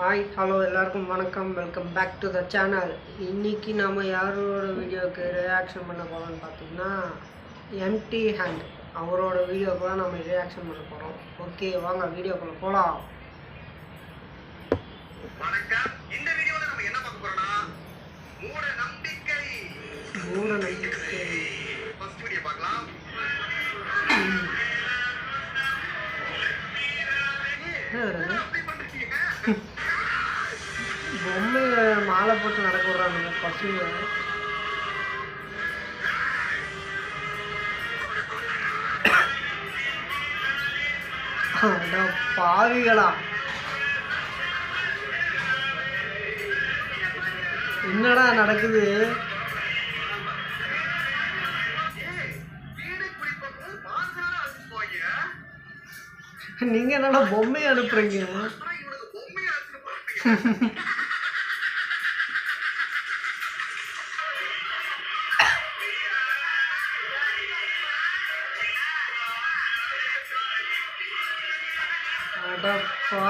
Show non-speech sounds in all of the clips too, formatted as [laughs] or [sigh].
Hi hello எல்லாருக்கும் வணக்கம். Welcome back to the channel இன்றைக்கி நாம் யாரோட வீடியோவுக்கு ரியாக்ஷன் பண்ண போகிறோம்னு பார்த்தீங்கன்னா எம்டி ஹேண்ட் அவரோட வீடியோவுக்கு தான் நம்ம ரியாக்ஷன் பண்ண போகிறோம் ஓகே வாங்க வீடியோக்குள்ளே போகலாம் வணக்கம். இந்த வீடியோவில் நம்ம என்ன பார்க்க போகிறோம்னா மூட நம்பிக்கை. மூட நம்பிக்கை. ஃபர்ஸ்ட் வீடியோ பார்க்கலாம். மாலை போட்டு நடக்க விடுறாங்க பசங்க பாவிகளா. என்னடா நடக்குது? நீங்க என்னடா பொம்மையை அனுப்புறீங்க?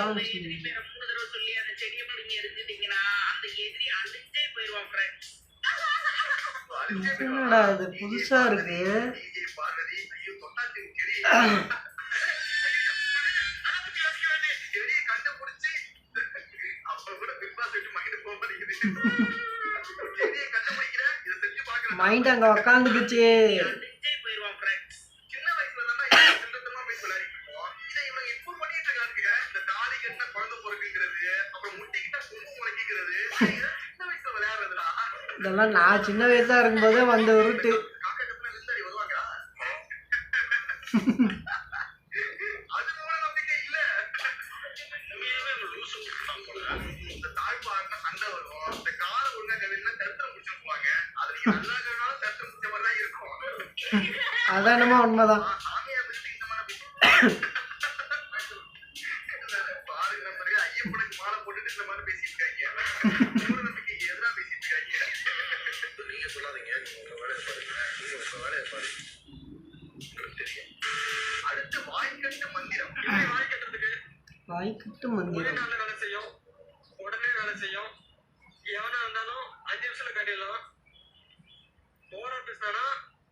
அவங்க அது புதுசா இருக்கு. [laughs] மைண்ட் [laughs] அங்க உக்காந்துக்குச்சு. அதெல்லாம் நான் சின்ன வயசாக இருக்கும்போதே வந்த உருட்டு. [laughs] அதான் என்னமோ உண்மைதான்.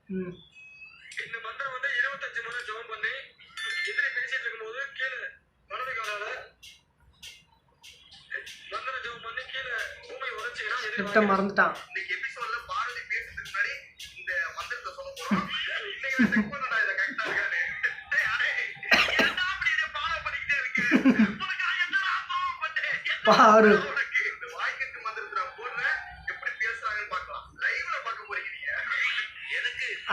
இந்த மந்திரம் வந்து இருபத்தஞ்சு முறை ஜெபம் பண்ணி எதிரி பேசிட்டு இருக்கும்போது கீழே வலது காலால மந்திரம் ஜெபம் பண்ணி கீழே பூமி உரைச்சிங்கன்னா மறந்துட்டான். இன்னைக்கு எபிசோட்ல பாரதி பேசுறதுக்கு முன்னாடி இந்த மந்திரத்தை சொல்ல போறோம். இன்னைக்கு செக் பண்ணடா இதை கரெக்டா இருக்கானே பாரு.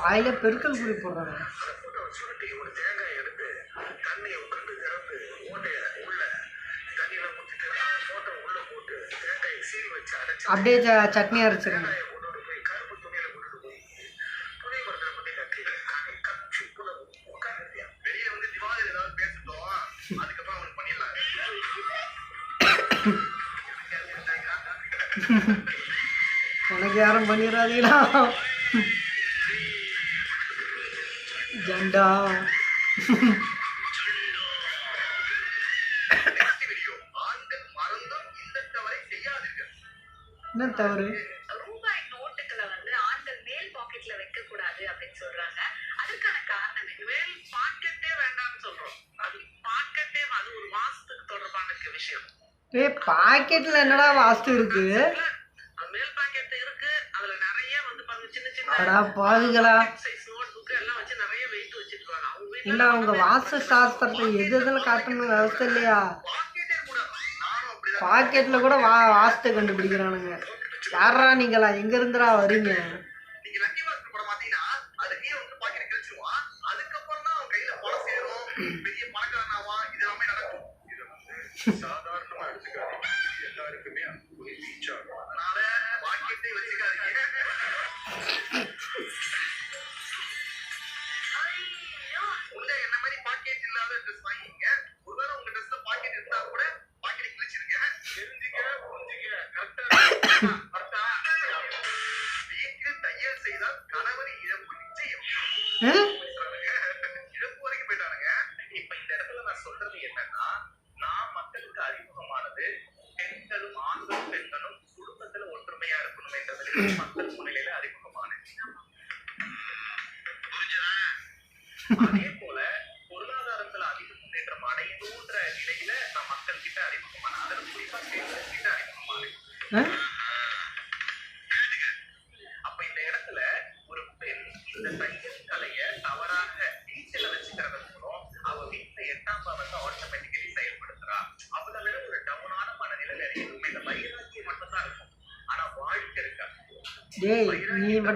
வாயில பெருக்கல் குறி போடுறாங்க. அப்படியே சட்னி அரைச்சிருங்க. [coughs] உனக்கு யாரும் பண்ணிடாதீங்களா ஜண்டா. என்ன தவறு? ரூபாய் நோட்டுகளை வந்து ஆண்கள் மேல் பாக்கெட்ல வைக்க அப்படின்னு சொல்றாங்க. அதுக்கான காரணம் மேல் பாக்கெட்டே வேண்டாம்னு சொல்றோம். அது பாக்கெட்டே அது ஒரு வாஸ்துக்கு தொடர்பான விஷயம். ஏ பாக்கெட்ல என்னடா வாஸ்து இருக்கு? மேல் பாக்கெட் இருக்கு. அதுல நிறைய வந்து சின்ன சின்ன பாருங்களா ஏன்னா அவங்க வாஸ்து சாஸ்திரத்தை எது எதில் காட்டணும் வசதி இல்லையா? பாக்கெட்டில் கூட வா வாஸ்து கண்டுபிடிக்கிறானுங்க. யாரா நீங்களா? எங்கேருந்துடா வரீங்க?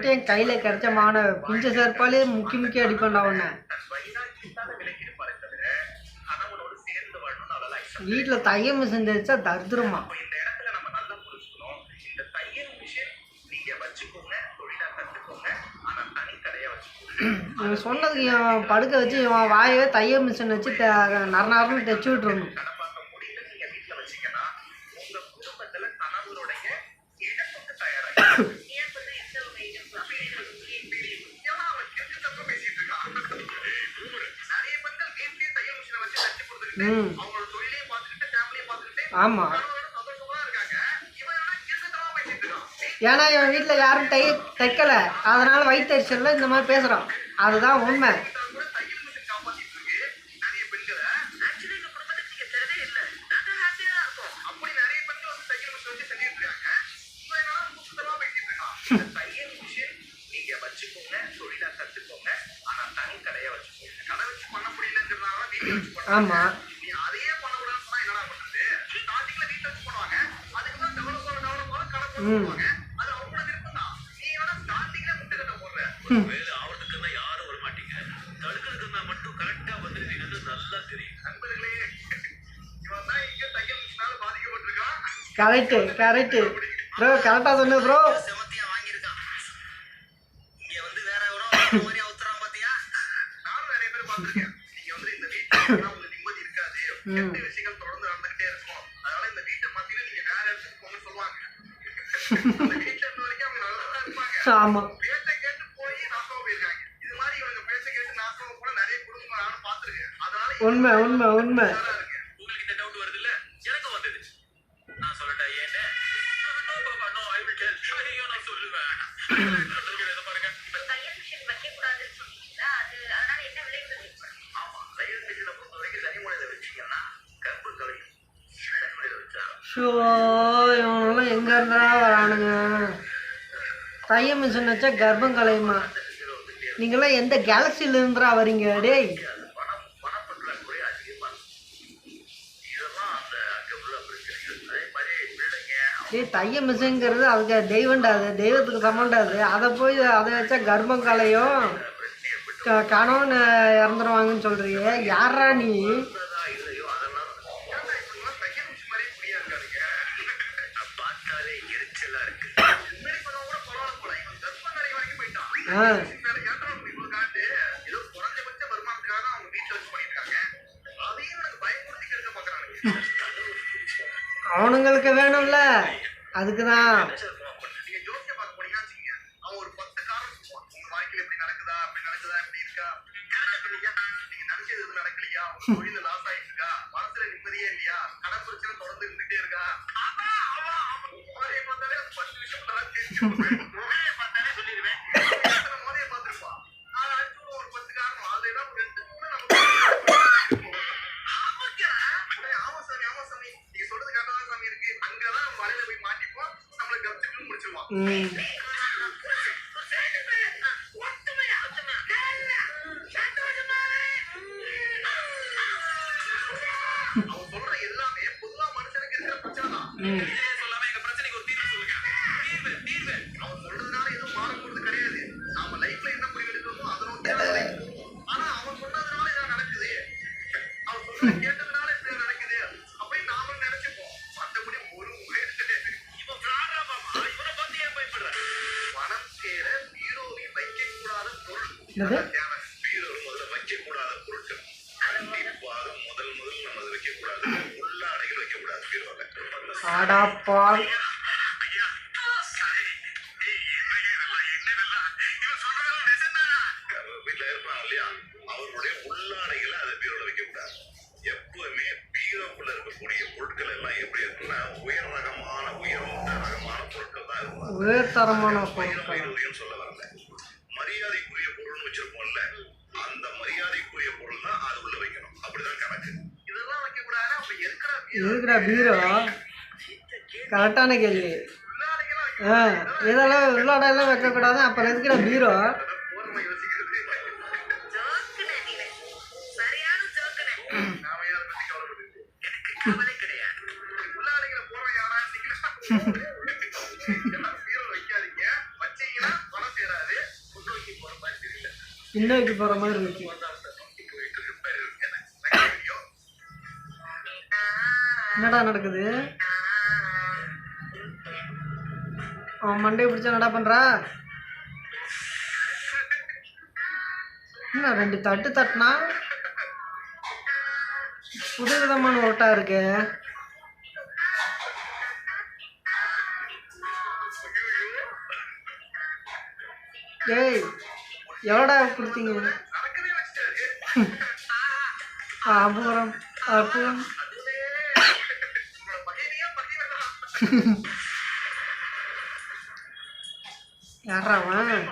போட்டு என் கையில் கிடைச்ச மாவனை பிஞ்ச சேர்ப்பாலே முக்கி முக்கி அடிப்பண்டா உன்ன. வீட்டில் தைய மிஷின் தெரிச்சா தருதுருமா. சொன்னதுக்கு இவன் படுக்க வச்சு இவன் வாயவே தைய மிஷின் வச்சு நர நரன்னு தைச்சு விட்டுருணும் ம். ஆமாம் ஏன்னா என் வீட்டில் யாரும் தை தைக்கலை. அதனால் வயிற்றுச்சலில் இந்த மாதிரி பேசுகிறான் அதுதான் உண்மை. ம். கரெக்டு ப்ரோ கரெக்டாக சொன்னது ப்ரோ. [laughs] ஆமா. உண்மை உண்மை உண்மை. தைய மிஷின் வச்சா கர்ப்பம் கலையுமா நீங்களாம் எந்த கேலக்சிலேருந்துரா வரீங்க? டேய். டேய் தைய மிஷின்ங்கிறது அதுக்கு தெய்வம்டாது தெய்வத்துக்கு சமண்டாது அதை போய் அதை வச்சா கர்ப்பம் கலையும் கணவன் இறந்துருவாங்கன்னு சொல்கிறீங்க யாரா நீ? அவனுங்களுக்கு வேணும்ல. அதுக்கு தான் 嗯。இருப்பாங்க இல்லையா? அவருடைய உள்ளாடைகளை அதை பீரோட வைக்க கூடாது எப்பவுமே பீரோக்குள்ள இருக்கக்கூடிய பொருட்கள் எல்லாம் எப்படி இருக்குன்னா உயர் ரகமான உயர்ந்த ரகமான பொருட்கள் தான் உயர்தரமான பொருட்கள். சொல்ல வரல. மரியாதைக்குரிய பொருள்னு வச்சிருப்போம்ல அந்த மரியாதைக்குரிய பொருள் தான் அது உள்ள வைக்கணும். அப்படிதான் கணக்கு. இதெல்லாம் வைக்க கூடாது அப்ப இருக்கிற இருக்கிற பீரோ? கரெக்டான கேள்வி. இதெல்லாம் உள்ளாடெல்லாம் வைக்கக்கூடாது அப்புறம் இருக்கிற பீரோ? பின்னாடி போகிற மாதிரி இருந்துச்சு என்னடா நடக்குது? அவன் மண்டே பிடிச்சா என்னடா பண்ணுறா என்ன ரெண்டு தட்டு தட்டினா? புது விதமான ஓட்டா இருக்கு. டேய் எவ்வளோடா கொடுத்தீங்க? அப்புறம் அப்புறம். யாரா அவன்?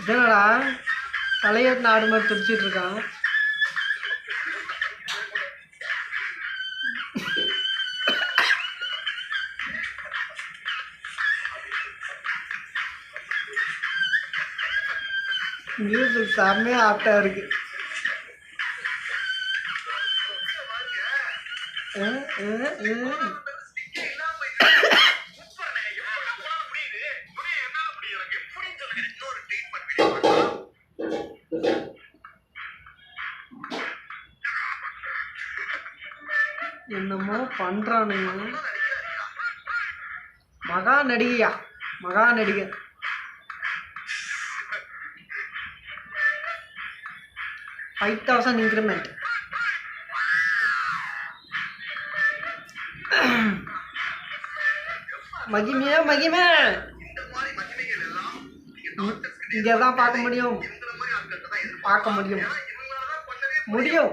இதனடா தலையை நாடு மாதிரி துடிச்சிட்டு இருக்கான் மியூசிக் செம்மையாக ஆப்டாக இருக்கு. ஆ ஆ ஆ பண்ணுறானுங்க மகா நடிகையா? மகா நடிகர் ஃபைவ் தௌசண்ட் இன்க்ரிமெண்ட் மகிமையா மகிமை. இங்கே தான் பார்க்க முடியும். பார்க்க முடியும். முடியும்.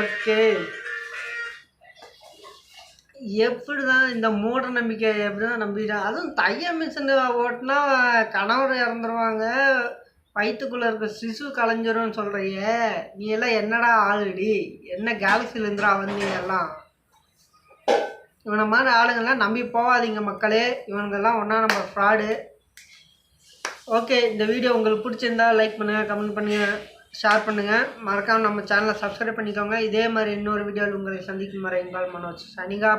ஓகே எப்படிதான் இந்த மூட நம்பிக்கை எப்படிதான் நம்பிட்டாங்க அதுவும் தைய மிஷின் ஓட்டினா கணவர் இறந்துருவாங்க. வயிற்றுக்குள்ளே இருக்க சிசு கலைஞரும்னு சொல்கிறிய நீ எல்லாம் என்னடா ஆளுடி? என்ன கேலக்சியில் இருந்துடா வந்தீங்க எல்லாம்? இவனை மாதிரி ஆளுங்கள்லாம் நம்பி போகாதீங்க மக்களே. இவனுங்கெல்லாம் ஒன்றா நம்ம ஃப்ராடு ஓகே இந்த வீடியோ உங்களுக்கு பிடிச்சிருந்தா லைக் பண்ணுங்கள் கமெண்ட் பண்ணுங்கள் ஷேர் பண்ணுங்கள் மறக்காமல் நம்ம சேனலை சப்ஸ்கிரைப் பண்ணிக்கோங்க. இதே மாதிரி இன்னொரு வீடியோவில் உங்களை சந்திக்கும் வரை எங்கால் மனோஜ். சனிகா